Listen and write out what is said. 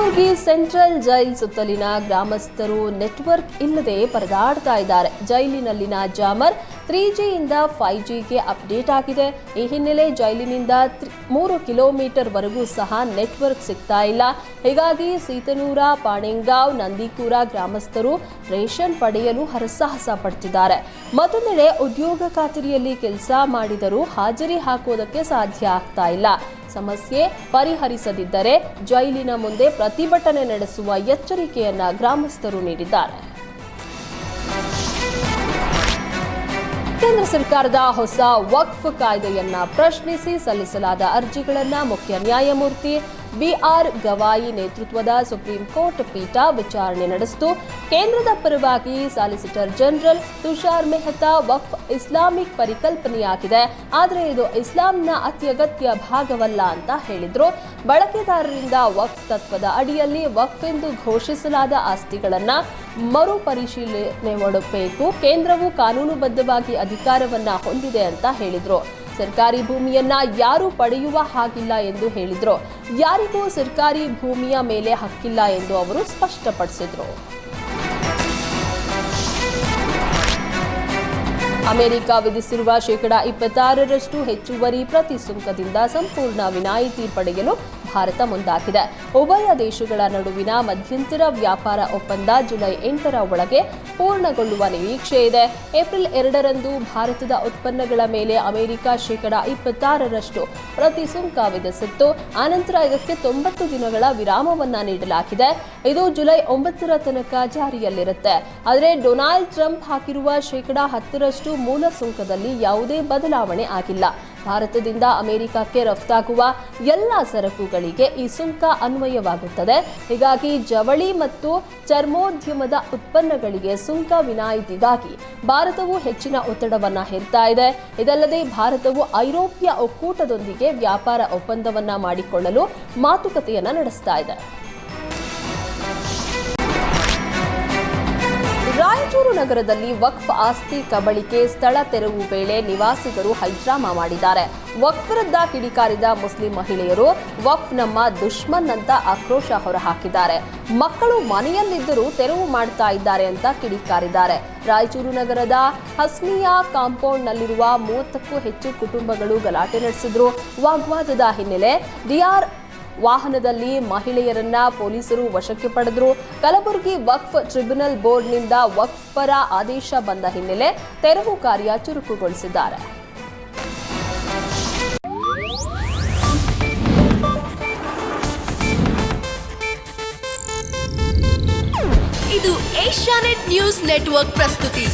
Kalaburagi central jail ಸುತ್ತಲಿನ ಗ್ರಾಮಸ್ಥರು network ಇಲ್ಲದೆ ಪರದಾಡ್ತಾ ಇದ್ದಾರೆ. ಜೈಲಿನಲ್ಲಿನ ಜಾಮರ್ ತ್ರೀ ಜಿಯಿಂದ ಫೈವ್ ಜಿಗೆ ಅಪ್ಡೇಟ್ ಆಗಿದೆ. ಈ ಹಿನ್ನೆಲೆ ಜೈಲಿನಿಂದ ಮೂರು ಕಿಲೋಮೀಟರ್ ವರೆಗೂ ಸಹ ನೆಟ್ವರ್ಕ್ ಸಿಗ್ತಾ ಇಲ್ಲ. ಹೀಗಾಗಿ ಸೀತನೂರ, ಪಾಣೆಂಗಾವ್, ನಂದಿಕೂರ ಗ್ರಾಮಸ್ಥರು ರೇಷನ್ ಪಡೆಯಲು ಹರಸಾಹಸ ಪಡ್ತಿದ್ದಾರೆ. ಮತ್ತೊಂದೆಡೆ ಉದ್ಯೋಗ ಖಾತರಿಯಲ್ಲಿ ಕೆಲಸ ಮಾಡಿದರೂ ಹಾಜರಿ ಹಾಕೋದಕ್ಕೆ ಸಾಧ್ಯ ಆಗ್ತಾ ಇಲ್ಲ. ಸಮಸ್ಯೆ ಪರಿಹರಿಸದಿದ್ದರೆ ಜೈಲಿನ ಮುಂದೆ ಪ್ರತಿಭಟನೆ ನಡೆಸುವ ಎಚ್ಚರಿಕೆಯನ್ನ ಗ್ರಾಮಸ್ಥರು ನೀಡಿದ್ದಾರೆ. ಕೇಂದ್ರ ಸರ್ಕಾರದ ಹೊಸ ವಕ್ಫ್ ಕಾಯ್ದೆಯನ್ನ ಪ್ರಶ್ನಿಸಿ ಸಲ್ಲಿಸಲಾದ ಅರ್ಜಿಗಳನ್ನ ಮುಖ್ಯ ನ್ಯಾಯಮೂರ್ತಿ ಬಿಆರ್ ಗವಾಯಿ ನೇತೃತ್ವದ ಸುಪ್ರೀಂ ಕೋರ್ಟ್ ಪೀಠ ವಿಚಾರಣೆ ನಡೆಸಿತು. ಕೇಂದ್ರದ ಪರವಾಗಿ ಸಾಲಿಸಿಟರ್ ಜನರಲ್ ತುಷಾರ್ ಮೆಹ್ತಾ ವಕ್ಫ್ ಇಸ್ಲಾಮಿಕ್ ಪರಿಕಲ್ಪನೆಯಾಗಿದೆ. ಆದರೆ ಇದು ಇಸ್ಲಾಂನ ಅತ್ಯಗತ್ಯ ಭಾಗವಲ್ಲ ಅಂತ ಹೇಳಿದ್ರು. ಬಳಕೆದಾರರಿಂದ ವಕ್ಫ್ ತತ್ವದ ಅಡಿಯಲ್ಲಿ ವಕ್ಫ್ ಎಂದು ಘೋಷಿಸಲಾದ ಆಸ್ತಿಗಳನ್ನು ಮರುಪರಿಶೀಲನೆ ಮಾಡಬೇಕು. ಕೇಂದ್ರವು ಕಾನೂನುಬದ್ಧವಾಗಿ ಅಧಿಕಾರವನ್ನ ಹೊಂದಿದೆ ಅಂತ ಹೇಳಿದ್ರು. ಸರ್ಕಾರಿ ಭೂಮಿಯನ್ನ ಯಾರು ಪಡೆಯುವ ಹಾಗಿಲ್ಲ ಎಂದು ಹೇಳಿದ್ರು. ಯಾರಿಗೂ ಸರ್ಕಾರಿ ಭೂಮಿಯ ಮೇಲೆ ಹಕ್ಕಿಲ್ಲ ಎಂದು ಅವರು ಸ್ಪಷ್ಟಪಡಿಸಿದ್ರು. ಅಮೆರಿಕ ವಿಧಿಸಿರುವ ಶೇಕಡಾ ಇಪ್ಪತ್ತಾರರಷ್ಟು ಹೆಚ್ಚುವರಿ ಪ್ರತಿ ಸುಂಕದಿಂದ ಸಂಪೂರ್ಣ ವಿನಾಯಿತಿ ಪಡೆಯಲು ಭಾರತ ಮುಂದಾಗಿದೆ. ಉಭಯ ದೇಶಗಳ ನಡುವಿನ ಮಧ್ಯಂತರ ವ್ಯಾಪಾರ ಒಪ್ಪಂದ ಜುಲೈ ಎಂಟರ ಒಳಗೆ ಪೂರ್ಣಗೊಳ್ಳುವ ನಿರೀಕ್ಷೆ ಇದೆ. ಏಪ್ರಿಲ್ ಎರಡರಂದು ಭಾರತದ ಉತ್ಪನ್ನಗಳ ಮೇಲೆ ಅಮೆರಿಕ ಶೇಕಡಾ ಇಪ್ಪತ್ತಾರರಷ್ಟು ಪ್ರತಿ ಸುಂಕ ವಿಧಿಸಿತ್ತು. ಆನಂತರ ಇದಕ್ಕೆ ತೊಂಬತ್ತು ದಿನಗಳ ವಿರಾಮವನ್ನ ನೀಡಲಾಗಿದೆ. ಇದು ಜುಲೈ ಒಂಬತ್ತರ ತನಕ ಜಾರಿಯಲ್ಲಿರುತ್ತೆ. ಆದರೆ ಡೊನಾಲ್ಡ್ ಟ್ರಂಪ್ ಹಾಕಿರುವ ಶೇಕಡಾ ಹತ್ತರಷ್ಟು ಮೂಲ ಸುಂಕದಲ್ಲಿ ಯಾವುದೇ ಬದಲಾವಣೆ ಆಗಿಲ್ಲ. ಭಾರತದಿಂದ ಅಮೆರಿಕಕ್ಕೆ ರಫ್ತಾಗುವ ಎಲ್ಲ ಸರಕುಗಳಿಗೆ ಈ ಸುಂಕ ಅನ್ವಯವಾಗುತ್ತದೆ. ಹೀಗಾಗಿ ಜವಳಿ ಮತ್ತು ಚರ್ಮೋದ್ಯಮದ ಉತ್ಪನ್ನಗಳಿಗೆ ಸುಂಕ ವಿನಾಯಿತಿಗಾಗಿ ಭಾರತವು ಹೆಚ್ಚಿನ ಒತ್ತಡವನ್ನ ಹೇರ್ತಾ ಇದೆ. ಇದಲ್ಲದೆ ಭಾರತವು ಐರೋಪ್ಯ ಒಕ್ಕೂಟದೊಂದಿಗೆ ವ್ಯಾಪಾರ ಒಪ್ಪಂದವನ್ನ ಮಾಡಿಕೊಳ್ಳಲು ಮಾತುಕತೆಯನ್ನ ನಡೆಸ್ತಾ ಇದೆ. ನಗರದಲ್ಲಿ ವಕ್ಫ್ ಆಸ್ತಿ ಕಬಳಿಕೆ ಸ್ಥಳ ತೆರವು ವೇಳೆ ನಿವಾಸಿಗರು ಹೈಡ್ರಾಮಾ ಮಾಡಿದ್ದಾರೆ. ವಕ್ಫ್ರದ್ದ ಕಿಡಿಕಾರಿದ ಮುಸ್ಲಿಂ ಮಹಿಳೆಯರು ವಕ್ಫ್ ನಮ್ಮ ದುಶ್ಮನ್ ಅಂತ ಆಕ್ರೋಶ ಹೊರಹಾಕಿದ್ದಾರೆ. ಮಕ್ಕಳು ಮನೆಯಲ್ಲಿದ್ದರೂ ತೆರವು ಮಾಡ್ತಾ ಇದ್ದಾರೆ ಅಂತ ಕಿಡಿಕಾರಿದ್ದಾರೆ. ರಾಯಚೂರು ನಗರದ ಹಸ್ನಿಯಾ ಕಾಂಪೌಂಡ್ನಲ್ಲಿರುವ ಮೂವತ್ತಕ್ಕೂ ಹೆಚ್ಚು ಕುಟುಂಬಗಳು ಗಲಾಟೆ ನಡೆಸಿದ್ರು. ವಾಗ್ವಾದದ ಹಿನ್ನೆಲೆ ಡಿಆರ್ ವಾಹನದಲ್ಲಿ ಮಹಿಳೆಯರನ್ನ ಪೊಲೀಸರು ವಶಕ್ಕೆ ಪಡೆದರು. ಕಲಬುರಗಿ ವಕ್ಫ್ ಟ್ರಿಬ್ಯುನಲ್ ಬೋರ್ಡ್ನಿಂದ ವಕ್ಫ್ ಪರ ಆದೇಶ ಬಂದ ಹಿನ್ನೆಲೆ ತೆರವು ಕಾರ್ಯ ಚುರುಕುಗೊಳಿಸಿದ್ದಾರೆ. ಇದು ಏಷ್ಯಾನೆಟ್ ನ್ಯೂಸ್ ನೆಟ್ವರ್ಕ್ ಪ್ರಸ್ತುತಿ.